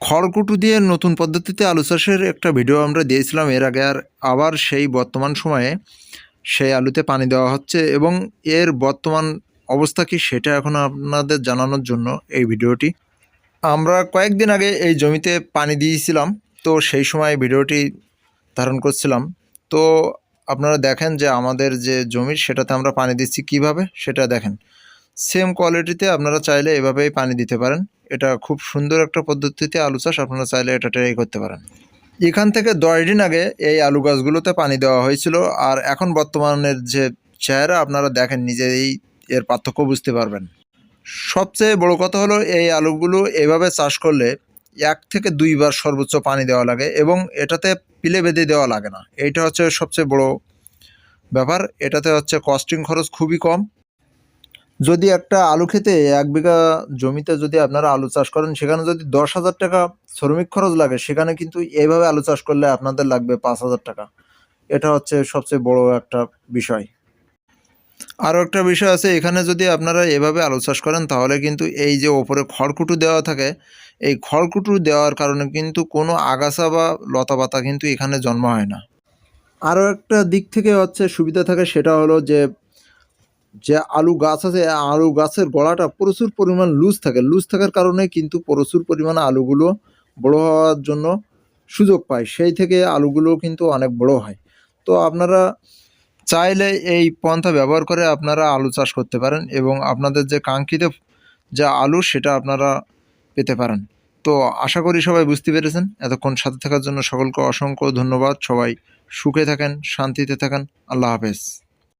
খড়কুটু দিয়ে নতুন পদ্ধতিতে আলু চাষের একটা ভিডিও আমরা দিয়েছিলাম। এর আগে আর আবার সেই বর্তমান সময়ে সেই আলুতে পানি দেওয়া হচ্ছে এবং এর বর্তমান অবস্থা কি সেটা এখন আপনাদের জানানোর জন্য এই ভিডিওটি। আমরা কয়েকদিন আগে এই জমিতে পানি দিয়েছিলাম, তো সেই সময় ভিডিওটি ধারণ করছিলাম। তো আপনারা দেখেন যে আমাদের যে জমি সেটাতে আমরা পানি দিচ্ছি কীভাবে সেটা দেখেন। সেম কোয়ালিটিতে আপনারা চাইলে এভাবেই পানি দিতে পারেন। এটা খুব সুন্দর একটা পদ্ধতিতে আলু চাষ, আপনারা চাইলে এটা ট্রাই করতে পারেন। এখান থেকে দশ দিন আগে এই আলু গাছগুলোতে পানি দেওয়া হয়েছিল। আর এখন বর্তমানের যে চেহারা, আপনারা দেখেন, নিজেই এর পার্থক্য বুঝতে পারবেন। সবচেয়ে বড় কথা হলো, এই আলুগুলো এভাবে চাষ করলে এক থেকে দুইবার সর্বোচ্চ পানি দেওয়া লাগে এবং এটাতে পিলে বেঁধে দেওয়া লাগে না। এইটা হচ্ছে সবচেয়ে বড় ব্যাপার। এটাতে হচ্ছে কস্টিং খরচ খুবই কম। যদি একটা আলু খেতে এক বিঘা জমিতে যদি আপনারা আলু চাষ করেন, সেখানে যদি দশ হাজার টাকা শ্রমিক খরচ লাগে, সেখানে কিন্তু এইভাবে আলু চাষ করলে আপনাদের লাগবে পাঁচ হাজার টাকা। এটা হচ্ছে সবচেয়ে বড় একটা বিষয়। আরও একটা বিষয় আছে, এখানে যদি আপনারা এভাবে আলু চাষ করেন, তাহলে কিন্তু এই যে ওপরে খড়কুটু দেওয়া থাকে, এই খড়কুটু দেওয়ার কারণে কিন্তু কোনো আগাছা বা লতা পাতা কিন্তু এখানে জন্ম হয় না। আরও একটা দিক থেকে হচ্ছে সুবিধা থাকে, সেটা হলো যে যে আলু গাছ আছে আলু গাছের গড়াটা প্রচুর পরিমাণ লুজ থাকে। লুজ থাকার কারণে কিন্তু প্রচুর পরিমাণে আলুগুলো বড় হওয়ার জন্য সুযোগ পায়। সেই থেকে আলুগুলো কিন্তু অনেক বড় হয়। তো আপনারা চাইলে এই পন্থা ব্যবহার করে আপনারা আলু চাষ করতে পারেন এবং আপনাদের যে কাঙ্ক্ষিত যে আলু, সেটা আপনারা পেতে পারেন। তো আশা করি সবাই বুঝতে পেরেছেন। এতক্ষণ সাথে থাকার জন্য সকলকে অসংখ্য ধন্যবাদ। সবাই সুখে থাকেন, শান্তিতে থাকেন। আল্লাহ হাফেজ।